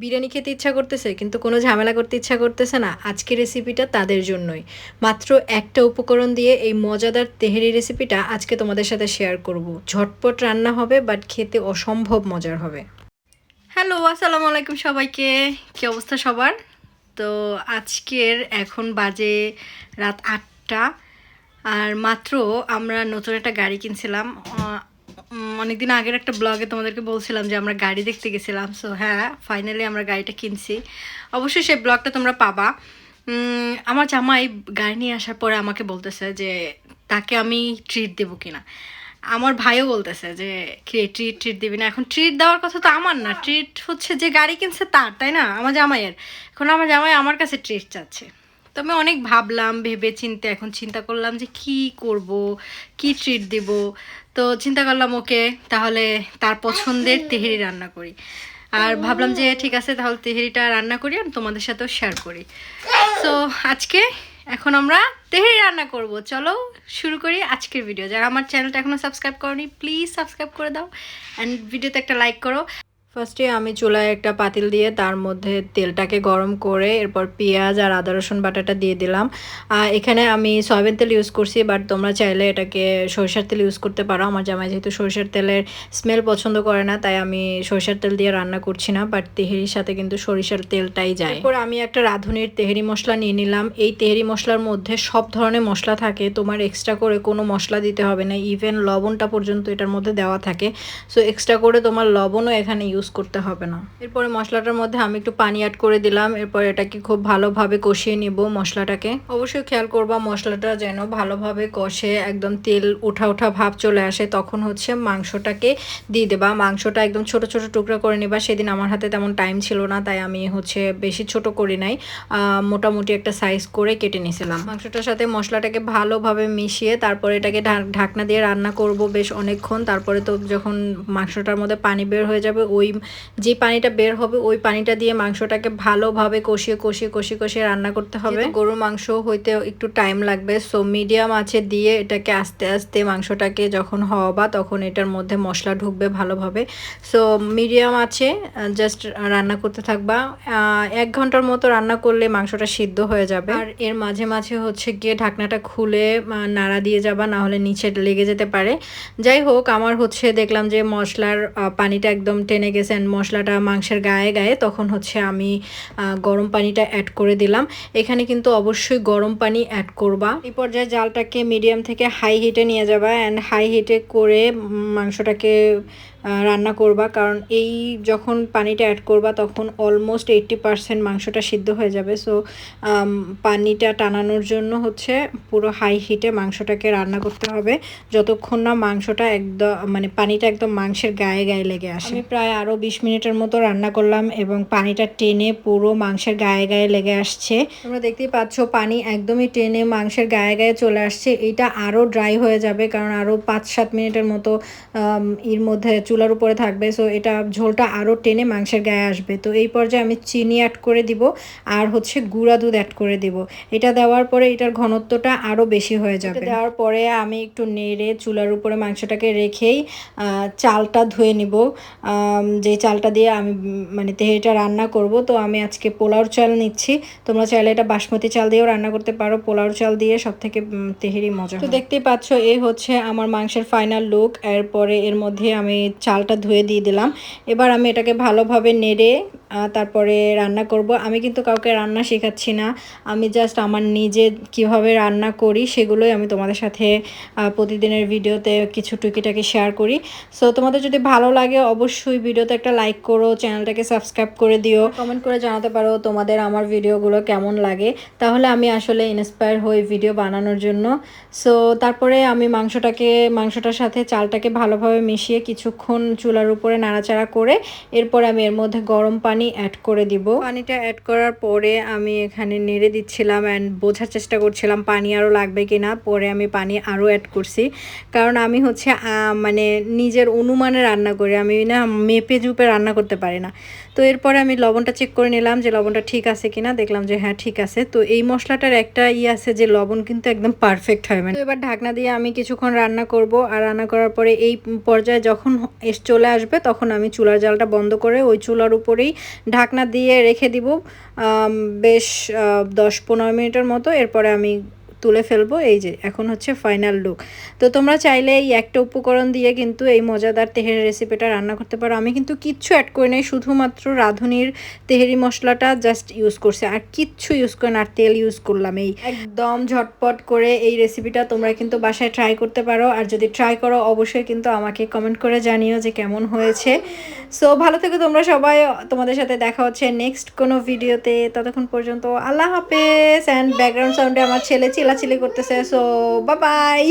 বিরিয়ানি খেতে ইচ্ছা করতেছে, কিন্তু কোনো ঝামেলা করতে ইচ্ছা করতেছে না। আজকের রেসিপিটা তাদের জন্যই। মাত্র একটা উপকরণ দিয়ে এই মজাদার তেহেরি রেসিপিটা আজকে তোমাদের সাথে শেয়ার করব। ঝটপট রান্না হবে বাট খেতে অসম্ভব মজার হবে। হ্যালো আসসালামু আলাইকুম সবাইকে। কি অবস্থা সবার? তো আজকের এখন বাজে রাত আটটা, আর মাত্র আমরা নতুন একটা গাড়ি কিনছিলাম অনেকদিন আগের একটা ব্লগে তোমাদেরকে বলছিলাম যে আমরা গাড়ি দেখতে গেছিলাম সো হ্যাঁ ফাইনালি আমরা গাড়িটা কিনছি। অবশ্যই সেই ব্লগটা তোমরা পাবা। আমার জামাই গাড়ি নিয়ে আসার পরে আমাকে বলতেছে যে, তাকে আমি ট্রিট দেবো কিনা? আমার ভাইও বলতেছে যে, কে ট্রিট ট্রিট দিবি না? এখন ট্রিট দেওয়ার কথা তো আমার না ট্রিট হচ্ছে যে গাড়ি কিনছে তার, তাই না? আমার জামাইয়ের। এখন আমার জামাই আমার কাছে ট্রিট চাচ্ছে। তো আমি অনেক ভাবলাম ভেবে চিন্তে এখন চিন্তা করলাম যে কি করব কি ট্রিট দিব। তো চিন্তা করলাম ওকে তাহলে তার পছন্দের তেহেরি রান্না করি। আর ভাবলাম যে ঠিক আছে তাহলে তেহেরিটা রান্না করি আর তোমাদের সাথেও শেয়ার করি। তো আজকে এখন আমরা তেহেরি রান্না করব। চলো শুরু করি আজকের ভিডিও যারা আমার চ্যানেলটা এখনও সাবস্ক্রাইব করনি প্লিজ সাবস্ক্রাইব করে দাও। অ্যান্ড ভিডিওতে একটা লাইক করো। ফার্স্টে আমি চুলায় একটা পাতিল দিয়ে তার মধ্যে তেলটাকে গরম করে এরপর পেঁয়াজ আর আদা, রসুন বাটাটা দিয়ে দিলাম। এখানে আমি সয়াবিন তেল ইউজ করছি বাট তোমরা চাইলে এটাকে সরিষার তেল ইউজ করতে পারো। আমার জামাই যেহেতু সরিষার তেলের স্মেল পছন্দ করে না, তাই আমি সরিষার তেল দিয়ে রান্না করছি না বাট তেহেরির সাথে কিন্তু সরিষার তেলটাই যায়। এরপর আমি একটা রাঁধুনির তেহেরি মশলা নিয়ে নিলাম। এই তেহেরি মশলার মধ্যে সব ধরনের মশলা থাকে, তোমার এক্সট্রা করে কোনো মশলা দিতে হবে না। ইভেন লবণটা পর্যন্ত এটার মধ্যে দেওয়া থাকে। সো এক্সট্রা করে তোমার লবণও এখানে ইউজ করতে হবে না। এরপরে মশলাটার মধ্যে আমি একটু পানি অ্যাড করে দিলাম। এরপর এটাকে খুব ভালোভাবে কষিয়ে নিব মশলাটাকে। অবশ্যই খেয়াল করবা মশলাটা যেন ভালোভাবে কষে একদম তেল ওঠা ওঠা ভাব চলে আসে, তখন হচ্ছে মাংসটাকে দিয়ে দেবা। মাংসটা একদম ছোট ছোট টুকরা করে নিবা। সেদিন আমার হাতে তেমন টাইম ছিল না, তাই আমি হচ্ছে বেশি ছোট করি নাই। মোটামুটি একটা সাইজ করে কেটে নিয়েছিলাম মাংসটার সাথে মশলাটাকে ভালোভাবে মিশিয়ে তারপরে এটাকে ঢাক- ঢাকনা দিয়ে রান্না করব বেশ অনেকক্ষণ। তারপরে তো যখন মাংসটার মধ্যে পানি বের হয়ে যাবে, ওই যে পানিটা বের হবে ওই পানিটা দিয়ে মাংসটাকে ভালোভাবে কষিয়ে কষিয়ে কষিয়ে কষিয়ে রান্না করতে হবে। গরুর মাংস হইতে একটু টাইম লাগবে সো মিডিয়াম আছে দিয়ে এটাকে আস্তে আস্তে মাংসটাকে যখন হওয়া তখন এটার মধ্যে মশলা ঢুকবে ভালোভাবে। সো মিডিয়াম আছে জাস্ট রান্না করতে থাকবা। এক ঘণ্টার মতো রান্না করলে মাংসটা সিদ্ধ হয়ে যাবে। আর এর মাঝে মাঝে হচ্ছে গিয়ে ঢাকনাটা খুলে নাড়া দিয়ে যাবা না হলে নিচে লেগে যেতে পারে। যাই হোক আমার হচ্ছে দেখলাম যে মশলার পানিটা একদম টেনে গেছে। And মশলাটা মাংসের গায়ে গায়ে, তখন হচ্ছে আমি গরম পানিটা অ্যাড করে দিলাম। এখানে কিন্তু অবশ্যই গরম পানি অ্যাড করবা। এই পর্যায়ে জালটাকে মিডিয়াম থেকে হাই হিটে নিয়ে যাবা অ্যান্ড হাই হিটে করে মাংসটাকে রান্না করবা। কারণ এই যখন পানিটা অ্যাড করবা তখন অলমোস্ট এইট্টি পারসেন্ট মাংসটা সিদ্ধ হয়ে যাবে। সো পানিটা টানানোর জন্য হচ্ছে পুরো হাই হিটে মাংসটাকে রান্না করতে হবে। যতক্ষণ না মাংসটা একদম মানে পানিটা একদম মাংসের গায়ে গায়ে লেগে আসে। আমি প্রায় আরও বিশ মিনিটের মতো রান্না করলাম এবং পানিটা টেনে পুরো মাংসের গায়ে গায়ে লেগে আসছে। তোমরা দেখতেই পাচ্ছ পানি একদমই টেনে মাংসের গায়ে গায়ে চলে আসছে। এটা আরও ড্রাই হয়ে যাবে কারণ আরও পাঁচ সাত মিনিটের মতো এর মধ্যে চুলার উপরে থাকবে সো এটা ঝোলটা আরও টেনে মাংসের গায়ে আসবে। তো এই পর্যায়ে আমি চিনি অ্যাড করে দিব আর হচ্ছে গুঁড়া দুধ অ্যাড করে দিব। এটা দেওয়ার পরে এটার ঘনত্বটা আরও বেশি হয়ে যাবে। দেওয়ার পরে আমি একটু নেড়ে চুলার উপরে মাংসটাকে রেখেই চালটা ধুয়ে নিব। যে চালটা দিয়ে আমি মানে তেহেরিটা রান্না করব তো আমি আজকে পোলাওর চাল নিচ্ছি। তোমরা চাইলে এটা বাসমতি চাল দিয়েও রান্না করতে পারো। পোলাওর চাল দিয়ে সব থেকে উম, তেহেরি মজা তো দেখতেই পাচ্ছ এই হচ্ছে আমার মাংসের ফাইনাল লুক এরপরে এর মধ্যে আমি চালটা ধুয়ে দিয়ে দিলাম। এবার আমি এটাকে ভালোভাবে নেড়ে তারপরে রান্না করব। আমি কিন্তু কাউকে রান্না শেখাচ্ছি না। আমি জাস্ট আমার নিজে কীভাবে রান্না করি সেগুলোই আমি তোমাদের সাথে প্রতিদিনের ভিডিওতে কিছু টুকিটাকি শেয়ার করি। সো তোমাদের যদি ভালো লাগে অবশ্যই ভিডিওতে একটা লাইক করো, চ্যানেলটাকে সাবস্ক্রাইব করে দিও। কমেন্ট করে জানাতে পারো তোমাদের আমার ভিডিওগুলো কেমন লাগে। তাহলে আমি আসলে ইন্সপায়ার হই ভিডিও বানানোর জন্য। সো তারপরে আমি মাংসটাকে, মাংসটার সাথে চালটাকে ভালোভাবে মিশিয়ে কিছুক্ষণ চুলার উপরে নাড়াচাড়া করে, এরপর আমি এর মধ্যে গরম পানি অ্যাড করে দিব। পানিটা অ্যাড করার পরে আমি এখানে নেড়ে দিচ্ছিলাম অ্যান্ড বোঝার চেষ্টা করছিলাম পানি আরও লাগবে কি না পরে আমি পানি আরও অ্যাড করছি। কারণ আমি হচ্ছে মানে নিজের অনুমানে রান্না করি। আমি না মেপে জুপে রান্না করতে পারি না। তো এরপরে আমি লবণটা চেক করে নিলাম যে লবণটা ঠিক আছে কিনা। দেখলাম যে হ্যাঁ ঠিক আছে। তো এই মশলাটার একটা ই আছে যে লবণ কিন্তু একদম পারফেক্ট হয়। মানে এবার ঢাকনা দিয়ে আমি কিছুক্ষণ রান্না করব। আর রান্না করার পরে এই পর্যায়ে যখন এস চলে আসবে, তখন আমি চুলার জালটা বন্ধ করে ওই চুলার উপরেই ঢাকনা দিয়ে রেখে দিব বেশ দশ পনেরো মিনিটের মতো। এরপরে আমি তুলে ফেলব, এই যে এখন হচ্ছে ফাইনাল লুক তো তোমরা চাইলে এই একটা উপকরণ দিয়ে কিন্তু এই মজাদার তেহেরি রেসিপিটা রান্না করতে পারো। আমি কিন্তু কিচ্ছু অ্যাড করি নাই, শুধুমাত্র রাঁধুনির তেহেরি মশলাটা জাস্ট ইউজ করছে। আর কিচ্ছু ইউজ করে না, আর তেল ইউজ করলাম এই। একদম ঝটপট করে এই রেসিপিটা তোমরা কিন্তু বাসায় ট্রাই করতে পারো। আর যদি ট্রাই করো, অবশ্যই কিন্তু আমাকে কমেন্ট করে জানিও যে কেমন হয়েছে। সো ভালো থেকো তোমরা সবাই। তোমাদের সাথে দেখা হচ্ছে নেক্সট কোনো ভিডিওতে ততক্ষণ পর্যন্ত আল্লাহ হাফেজ। অ্যান্ড ব্যাকগ্রাউন্ড সাউন্ডে আমার ছেলে চিলাচিলি করতেছে সো বাই